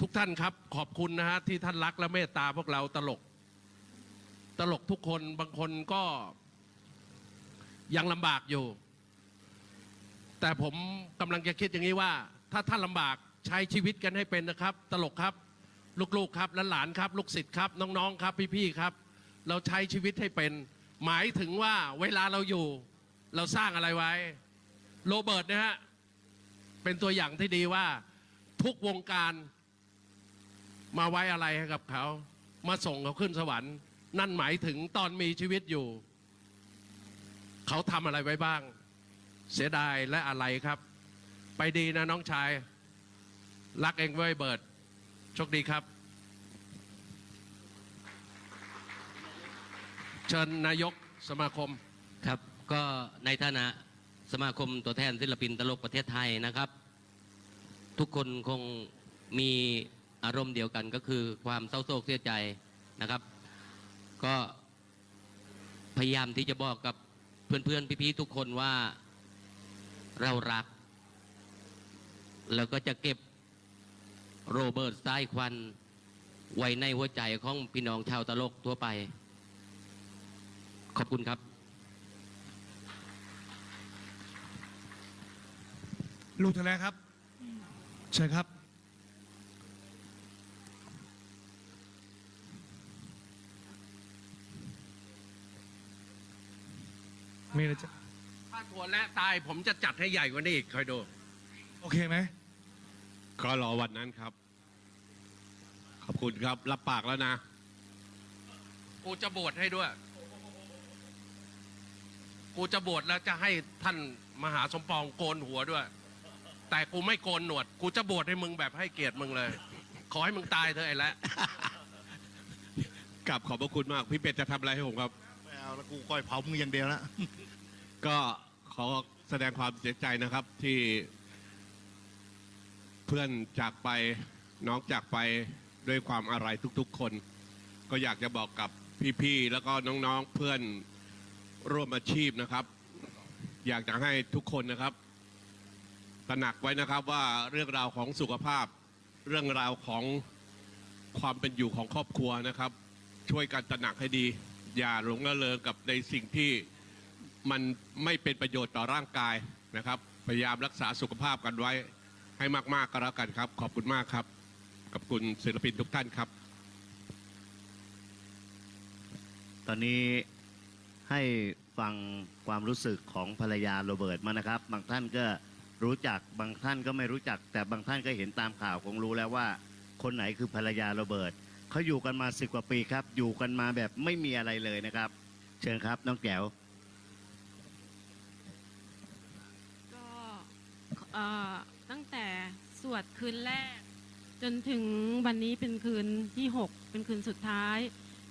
ทุกท่านครับ ขอบคุณนะฮะที่ท่านรักและเมตตาพวกเราตลก ตลกทุกคนบางคนก็ยังลำบากอยู่ แต่ผมกำลังจะคิดอย่างนี้ว่า ถ้าท่านลำบากใช้ชีวิตกันให้เป็นนะครับ ตลกครับ ลูกๆครับและหลานครับ ลูกศิษย์ครับ น้องๆครับ พี่ๆครับ เราใช้ชีวิตให้เป็น หมายถึงว่าเวลาเราอยู่ เราสร้างอะไรไว้ โรเบิร์ตนะฮะเป็นตัวอย่างที่ดีว่าทุกวงการ มาไว้อะไรให้กับเขา มาส่งเขาขึ้นสวรรค์ นั่นหมายถึงตอนมีชีวิตอยู่ เขาทำอะไรไว้บ้าง เสียดายและอะไรครับ ไปดีนะน้องชาย รักเองไว้เบิร์ดโชคดีครับ เชิญนายกสมาคมครับก็ในฐานะสมาคมตัวแทนศิลปินตลกประเทศไทยนะครับ ทุกคนคงมี อารมณ์เดียวกันก็คือความเศร้าโศกเสียใจนะครับ ก็พยายามที่จะบอกกับเพื่อนๆพี่ๆทุกคนว่าเรารัก แล้วก็จะเก็บโรเบิร์ตสายควันไว้ในหัวใจของพี่น้องชาวตลกทั่วไป ขอบคุณครับ ลุงทะเลครับเชิญครับ มีอะไรจะถ้าถั่วและตายผมจะจัดให้ใหญ่กว่านี้อีกคอยดู โอเคไหมก็รอวันนั้นครับ ขอบคุณครับ รับปากแล้วนะ กูจะบวชให้ด้วย กูจะบวชแล้วจะให้ท่านมหาสมปองโกนหัวด้วย แต่กูไม่โกนหนวด กูจะบวชให้มึงแบบให้เกียรติมึงเลย ขอให้มึงตายเถอะไอ้และ กลับขอบพระคุณมาก พี่เป็ดจะทำอะไรให้ผมครับ ไม่เอาแล้วกูก้อยเผามึงอย่างเดียวนะ ก็ขอแสดงความเสียใจนะครับที่เพื่อนจากไปน้องจากไปด้วยความอะไรทุกๆคน ก็อยากจะบอกกับพี่ๆแล้วก็น้องๆเพื่อนร่วมอาชีพนะครับ อยากจะให้ทุกคนนะครับ ตระหนักไว้นะครับว่าเรื่องราวของสุขภาพ เรื่องราวของความเป็นอยู่ของครอบครัวนะครับ ช่วยกันตระหนักให้ดี อย่าหลงละเลงกับในสิ่งที่ มันไม่เป็นประโยชน์ต่อร่างกายนะครับ พยายามรักษาสุขภาพกันไว้ให้มากๆก็แล้วกันครับ ขอบคุณมากครับขอบคุณศิลปินทุกท่านครับ ตอนนี้ให้ฟังความรู้สึกของภรรยาโรเบิร์ตมานะครับ บางท่านก็รู้จักบางท่านก็ไม่รู้จัก แต่บางท่านก็เห็นตามข่าวคงรู้แล้วว่า คนไหนคือภรรยาโรเบิร์ตเขาอยู่กันมาสิบกว่าปีครับ อยู่กันมาแบบไม่มีอะไรเลยนะครับ เชิญครับน้องแก้ว ก็เอ่อ ตั้งแต่สวดคืนแรก จนถึงวันนี้เป็นคืนที่ 6 เป็นคืนสุดท้าย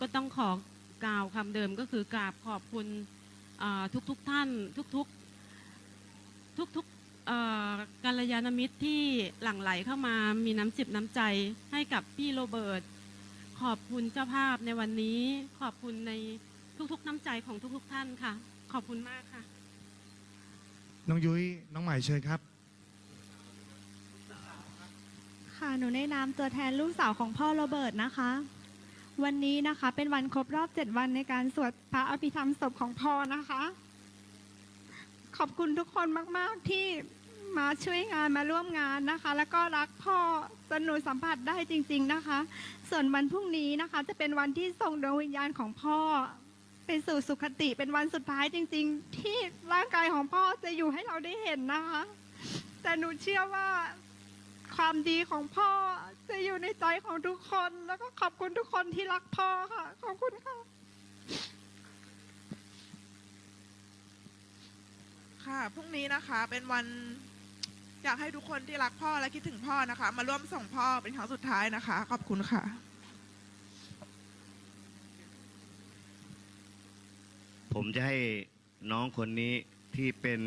ก็ต้องขอกล่าวคำเดิมก็คือกราบขอบคุณทุกทุกๆท่าน ทุกๆทุกๆเอ่อกัลยาณมิตรที่หลั่งไหลเข้ามามีน้ำจิตน้ำใจให้กับพี่โรเบิร์ตขอบคุณเจ้าภาพในวันนี้ ขอบคุณในทุกๆน้ำใจของทุกๆท่านค่ะ ขอบคุณมากค่ะ น้องยุ้ยน้องใหม่เชิญครับ ค่ะ หนูในนามตัวแทนลูกสาวของพ่อโรเบิร์ตนะคะ วันนี้นะคะเป็นวันครบรอบ 7 วันในการสวดพระอภิธรรมศพของพ่อนะคะ ขอบคุณทุกคนมาก ๆ ที่มาช่วยงานมาร่วมงานนะคะ แล้วก็รักพ่อจนหนูสัมผัสได้จริง ๆนะคะ ส่วนวันพรุ่งนี้นะคะ จะเป็นวันที่ส่งดวงวิญญาณของพ่อไปสู่สุคติเป็นวันสุดท้ายจริง ๆ ที่ร่างกายของพ่อจะอยู่ให้เราได้เห็นนะคะ แต่หนูเชื่อว่า ความดีของพ่อจะอยู่ในใจของทุกคน แล้วก็ขอบคุณทุกคนที่รักพ่อค่ะ ขอบคุณค่ะ ค่ะพรุ่งนี้นะคะ เป็นวันอยากให้ทุกคนที่รักพ่อและคิดถึงพ่อนะคะ มาร่วมส่งพ่อเป็นครั้งสุดท้ายนะคะ ขอบคุณค่ะผมจะให้น้องคนนี้ที่เป็น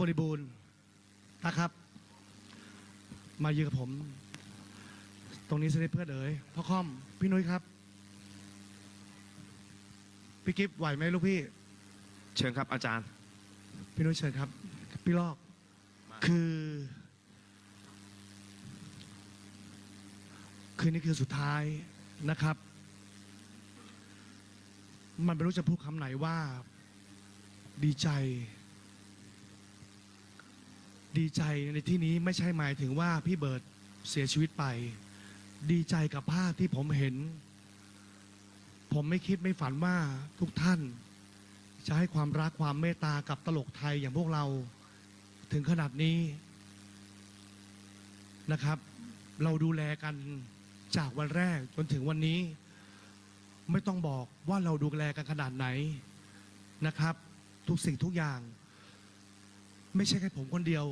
บริบูรณ์ตักครับ มายืนกับผม ตรงนี้เสด็จเพื่อนเอ๋ยพ่อค่อม พี่นุ้ยครับปพี่กิฟต์ไหวไหมลูกพี่ เชิญครับอาจารย์ พี่นุ้ยเชิญครับ พี่ลอก คือ คืนนี้คือสุดท้ายนะครับ มันไม่รู้จะพูดคำไหนว่า ดีใจ ดีใจในที่นี้ไม่ใช่หมายถึงว่าพี่เบิร์ดเสียชีวิตไป ดีใจกับภาพที่ผมเห็น ผมไม่คิดไม่ฝันว่าทุกท่าน จะให้ความรักความเมตตากับตลกไทยอย่างพวกเราถึงขนาดนี้นะครับ เราดูแลกันจากวันแรกจนถึงวันนี้ ไม่ต้องบอกว่าเราดูแลกันขนาดไหนนะครับ ทุกสิ่งทุกอย่าง ไม่ใช่แค่ผมคนเดียว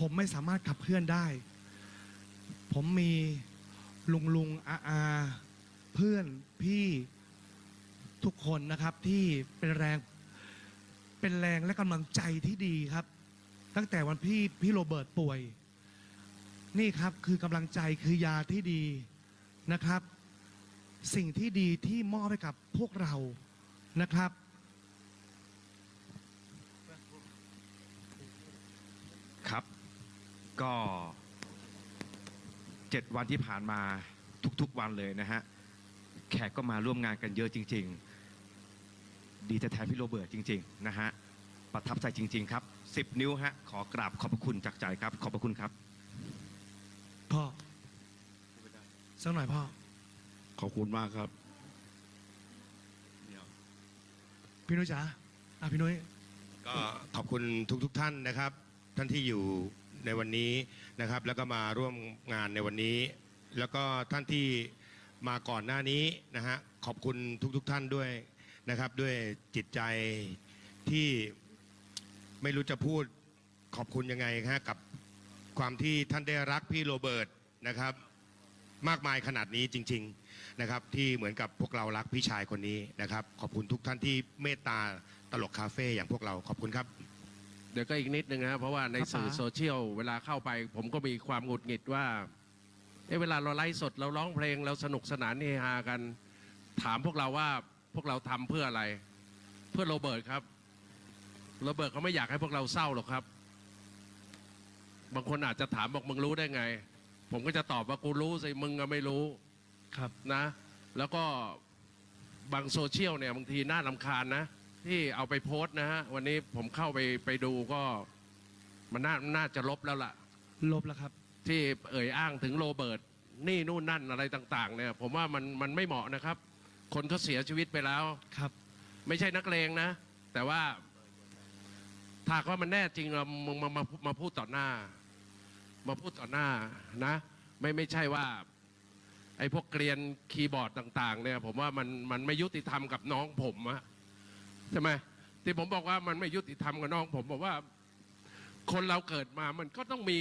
ผมไม่สามารถขับเคลื่อนได้ ผมมีลุงลุงอาอาเพื่อนพี่ทุกคนนะครับที่เป็นแรงเป็นแรงและกำลังใจที่ดีครับ ตั้งแต่วันพี่พี่โรเบิร์ตป่วย นี่ครับคือกำลังใจคือยาที่ดีนะครับ สิ่งที่ดีที่มอบให้กับพวกเรานะครับครับ ก็เจ็ดวันที่ผ่านมาทุกๆวันเลยนะฮะ แขกก็มาร่วมงานกันเยอะจริง ๆ ดีแทนพี่โรเบิร์ตจริง ๆ นะฮะ ประทับใจจริง ๆ ครับ 10 นิ้วฮะ ขอกราบขอบพระคุณจากใจครับ ขอบพระคุณครับพ่อสักหน่อยพ่อ ขอบคุณมากครับพี่นุ้ยจ๋าอะพี่นุ้ยก็ขอบคุณทุกๆทท่านนะครับ ท่านที่อยู่ ในวันนี้นะครับ แล้วก็มาร่วมงานในวันนี้ แล้วก็ท่านที่มาก่อนหน้านี้นะฮะขอบคุณทุกๆทท่านด้วยนะครับ ด้วยจิตใจที่ไม่รู้จะพูดขอบคุณยังไงฮะกับความที่ท่านได้รักพี่โรเบิร์ตนะครับ มากมายขนาดนี้จริง ๆนะครับ ที่เหมือนกับพวกเรารักพี่ชายคนนี้นะครับ ขอบคุณทุกท่านที่เมตตาตลกคาเฟ่อย่างพวกเราขอบคุณครับ เดี๋ยวก็อีกนิดนึงนะเพราะว่าในครับสื่อป๋าโซเชียลเวลาเข้าไป ผมก็มีความหงุดหงิดว่าเอะเวลาเราไลฟ์สดเราร้องเพลงเราสนุกสนานเฮฮากัน ถามพวกเราว่าพวกเราทำเพื่ออะไร เพื่อโรเบิร์ตครับโรเบิร์ตเขาไม่อยากให้พวกเราเศร้าหรอกครับ บางคนอาจจะถามบอกมึงรู้ได้ไง ผมก็จะตอบว่ากูรู้สิมึงก็ไม่รู้ครับนะ แล้วก็บางโซเชียลเนี่ยบางทีน่าลำคาญนะ ที่เอาไปโพสต์นะฮะ วันนี้ผมเข้าไปไปดูก็มันน่าน่าจะลบแล้วล่ะ ลบแล้วครับ ที่เอ่ยอ้างถึงโรเบิร์ตนี่นู่นนั่นอะไรต่าง ๆ เนี่ย ผมว่ามันมันไม่เหมาะนะครับ คนเขาเสียชีวิตไปแล้ว ครับ ไม่ใช่นักเลงนะ แต่ว่าถ้าว่ามันแน่จริงเรามึงมามามาพูดต่อหน้า มาพูดต่อหน้านะ ไม่ไม่ใช่ว่า ไอ้พวกเกรียนคีย์บอร์ดต่าง ๆ เนี่ย ผมว่ามันมันไม่ยุติธรรมกับน้องผมอะ ใช่ไหมที่ผมบอกว่ามันไม่ยุติธรรมกับน้อง ผมบอกว่า คนเราเกิดมามันก็ต้องมี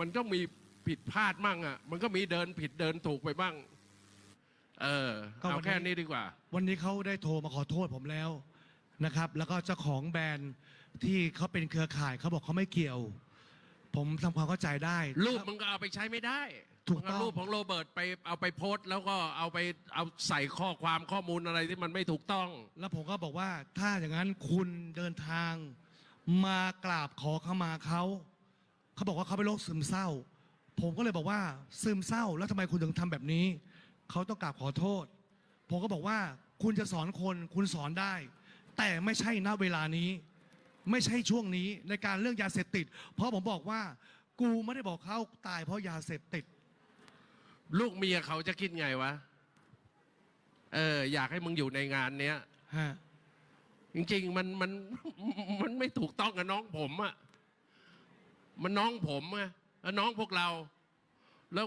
มันก็มีผิดพลาดมั่งอะมันก็มีเดินผิดเดินถูกไปบ้าง เออก็วันนี้เอาแค่นี้ดีกว่า วันนี้เขาได้โทรมาขอโทษผมแล้วนะครับ แล้วก็เจ้าของแบรนด์ที่เขาเป็นเครือข่ายเขาบอกเขาไม่เกี่ยว ผมทำความเข้าใจได้รูปมึงก็เอาไปใช้ไม่ได้ ถูกต้องมึเารูปของโรเบิร์ตไปเอาไปโพสต์แล้วก็เอาไปเอาใส่ข้อความข้อมูลอะไรที่มันไม่ถูกต้อง แล้วผมก็บอกว่าถ้าอย่างนั้นคุณเดินทางมากราบขอขมาเขาเขาบอกว่าเขาเป็นโรคซึมเศร้า ผมก็เลยบอกว่าซึมเศร้า แล้วทำไมคุณถึงทำแบบนี้ เขาต้องกราบขอโทษ ผมก็บอกว่าคุณจะสอนคนคุณสอนได้ แต่ไม่ใช่ณเวลานี้ ไม่ใช่ช่วงนี้ในการเรื่องยาเสพติด เพราะผมบอกว่า กูไม่ได้บอกเขาตายเพราะยาเสพติด ลูกเมียเขาจะคิดไงวะ เออ อยากให้มึงอยู่ในงานเนี้ยฮะจริง ๆ มันมันมันไม่ถูกต้องกับน้องผมอะมันน้องผมอะแล้วน้องพวกเรา แล้ว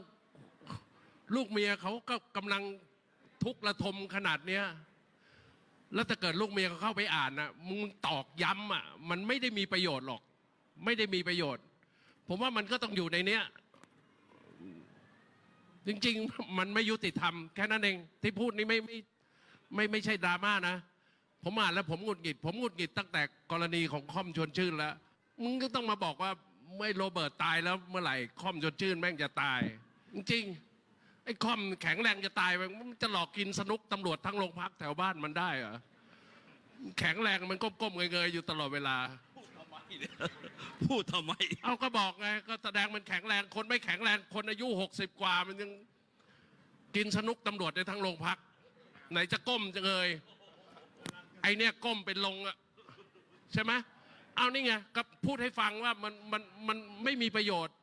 ลูกเมียเขาก็กำลังทุกข์ระทมขนาดเนี้ยแล้วถ้าเกิดลูกเมียเขาเข้าไปอ่านนะมึงตอกย้ำอะ มันไม่ได้มีประโยชน์หรอก ไม่ได้มีประโยชน์ ผมว่ามันก็ต้องอยู่ในเนี้ย จริง ๆ มันไม่ยุติธรรมแค่นั้นเองที่พูดนี้ไม่ไม่ไม่ไม่ใช่ดราม่านะ ผมอ่านแล้วผมหงุดหงิด ผมหงุดหงิดตั้งแต่กรณีของคอมชวนชื่นแล้ว มึงก็ต้องมาบอกว่าไม่โรเบิร์ตตายแล้วเมื่อไหร่คอมชวนชื่นแม่งจะตาย จริงๆไอ้คอมแข็งแรงจะตายมันจะหลอกกินสนุกตำรวจทั้งโรงพักแถวบ้านมันได้เหรอแข็งแรงมันก้มๆเงยๆอยู่ตลอดเวลา พูดทำไม เอาก็บอกไง ก็แสดงมันแข็งแรง คนไม่แข็งแรง คนอายุหกสิบกว่า มันยังกินสนุกตำรวจในทั้งโรงพัก ไหนจะก้มจะเงยไอเนี่ยก้มเป็นลงอะใช่ไหมเอานี่ไงก็พูดให้ฟังว่ามันมันมันไม่มีประโยชน์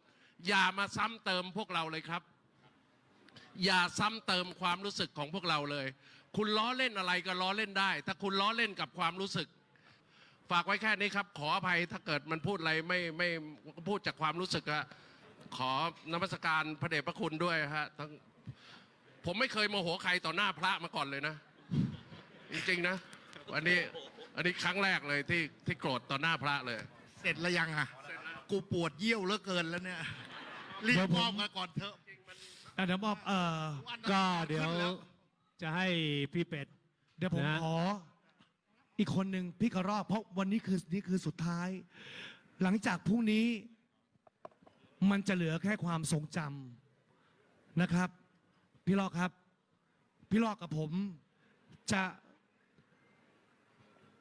อย่ามาซ้ำเติมพวกเราเลยครับ อย่าซ้ำเติมความรู้สึกของพวกเราเลย คุณล้อเล่นอะไรก็ล้อเล่นได้ ถ้าคุณล้อเล่นกับความรู้สึก ฝากไว้แค่นี้ครับ ขออภัยถ้าเกิดมันพูดอะไรไม่ไม่พูดจากความรู้สึกอะขอนมัสการพระเดชพระคุณด้วยฮะทั้งผมไม่เคยโมโหใครต่อหน้าพระมาก่อนเลยนะ จริงๆนะอันนี้อันนี้ครั้งแรกเลยที่ที่โกรธต่อหน้าพระเลย เสร็จแล้วยังอะกูปวดเยี่ยวเหลือเกินแล้วเนี่ยรีบมอบกันก่อนเถอะอะเดี๋ยวมอบเอ่อก็เดี๋ยวจะให้พี่เป็ดเดี๋ยวผมนะขอ อีกคนหนึ่งพี่กระรอกเพราะวันนี้คือนี่คือสุดท้าย หลังจากพรุ่งนี้ มันจะเหลือแค่ความทรงจำนะครับ พี่ลอกครับ พี่ลอกกับผมจะ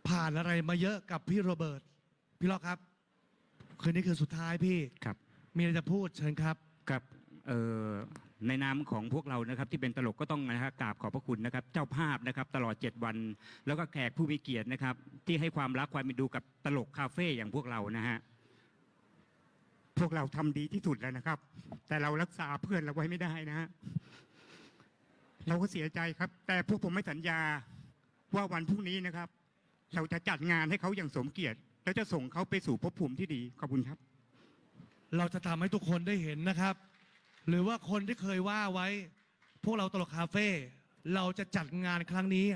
ผ่านอะไรมาเยอะกับพี่โรเบิร์ตพี่ลอกครับ คืนนี้คือสุดท้ายพี่ครับ มีอะไรจะพูดเชิญครับ ครับเอ่อ ในนามของพวกเรานะครับที่เป็นตลกก็ต้องนะครับกราบขอบพระคุณนะครับ เจ้าภาพนะครับตลอด 7 วัน แล้วก็แขกผู้มีเกียรตินะครับ ที่ให้ความรักความเป็นดูกับตลกคาเฟ่อย่างพวกเรานะฮะพวกเราทำดีที่สุดแล้วนะครับ แต่เรารักษาเพื่อนเราไว้ไม่ได้นะฮะเราก็เสียใจครับ แต่พวกผมไม่สัญญาว่าวันพรุ่งนี้นะครับ เราจะจัดงานให้เขาอย่างสมเกียรติ แล้วจะส่งเขาไปสู่ภพภูมิที่ดีขอบคุณครับ เราจะทำให้ทุกคนได้เห็นนะครับ หรือว่าคนที่เคยว่าไว้ พวกเราตลกคาเฟ่เราจะจัดงานครั้งนี้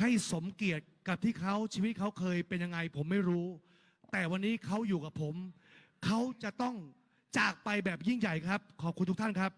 ให้สมเกียรติกับที่เขาชีวิตเขาเคยเป็นยังไง ผมไม่รู้ แต่วันนี้เขาอยู่กับผม เขาจะต้องจากไปแบบยิ่งใหญ่ครับ ขอบคุณทุกท่านครับ